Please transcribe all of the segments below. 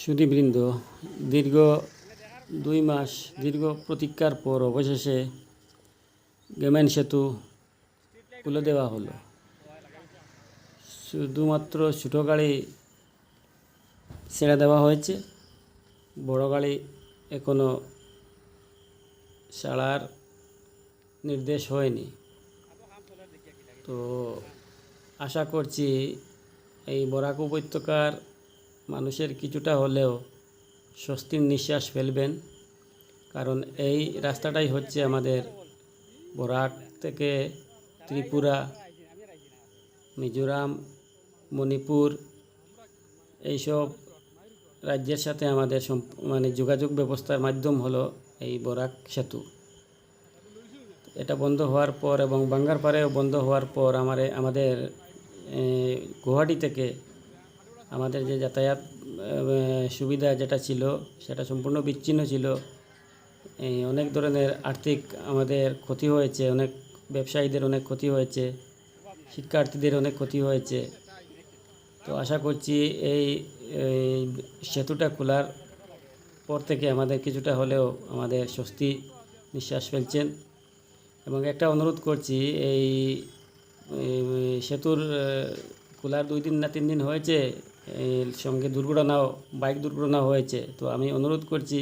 সুদীবৃন্দ দীর্ঘ দুই মাস দীর্ঘ প্রতীক্ষার পর অবশেষে গেমেন সেতু খুলে দেওয়া হলো। শুধুমাত্র ছোটো গাড়ি ছেড়ে দেওয়া হয়েছে, বড় গাড়ি এখনও ছাড়ার নির্দেশ হয়নি। তো আশা করছি এই বরাক উপত্যকার মানুষের কিছুটা হলেও স্বস্তির নিঃশ্বাস ফেলবেন। কারণ এই রাস্তাটাই হচ্ছে আমাদের বরাক থেকে ত্রিপুরা, মিজোরাম, মণিপুর, এইসব রাজ্যের সাথে আমাদের মানে যোগাযোগ ব্যবস্থার মাধ্যম হলো এই বরাক সেতু। এটা বন্ধ হওয়ার পর এবং বাঙ্গার পাড়েও বন্ধ হওয়ার পর আমার, আমাদের গুয়াহাটি থেকে আমাদের যে যাতায়াত সুবিধা যেটা ছিল, সেটা সম্পূর্ণ বিচ্ছিন্ন ছিল। অনেক ধরনের আর্থিক আমাদের ক্ষতি হয়েছে, অনেক ব্যবসায়ীদের অনেক ক্ষতি হয়েছে, শিক্ষার্থীদের অনেক ক্ষতি হয়েছে। তো আশা করছি এই সেতুটা খোলার পর থেকে আমাদের কিছুটা হলেও আমাদের স্বস্তি নিঃশ্বাস ফেলছেন। এবং একটা অনুরোধ করছি, এই সেতুর খোলার দুই দিন না তিন দিন হয়েছে সঙ্গে দুর্ঘটনাও, বাইক দুর্ঘটনা হয়েছে। তো আমি অনুরোধ করছি,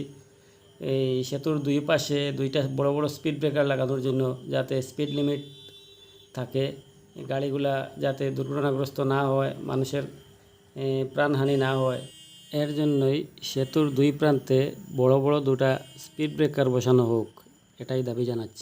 এই সেতুর দুই পাশে দুইটা বড় বড় স্পিড ব্রেকার লাগানোর জন্য যাতে স্পিড লিমিট থাকে। গাড়িগুলা যাতে দুর্ঘটনাগ্রস্ত না হয়, মানুষের প্রাণহানি না হয়। এর জন্যই সেতুর দুই প্রান্তে বড় বড় দুটা স্পিড ব্রেকার বসানো হোক, এটাই দাবি জানাচ্ছি।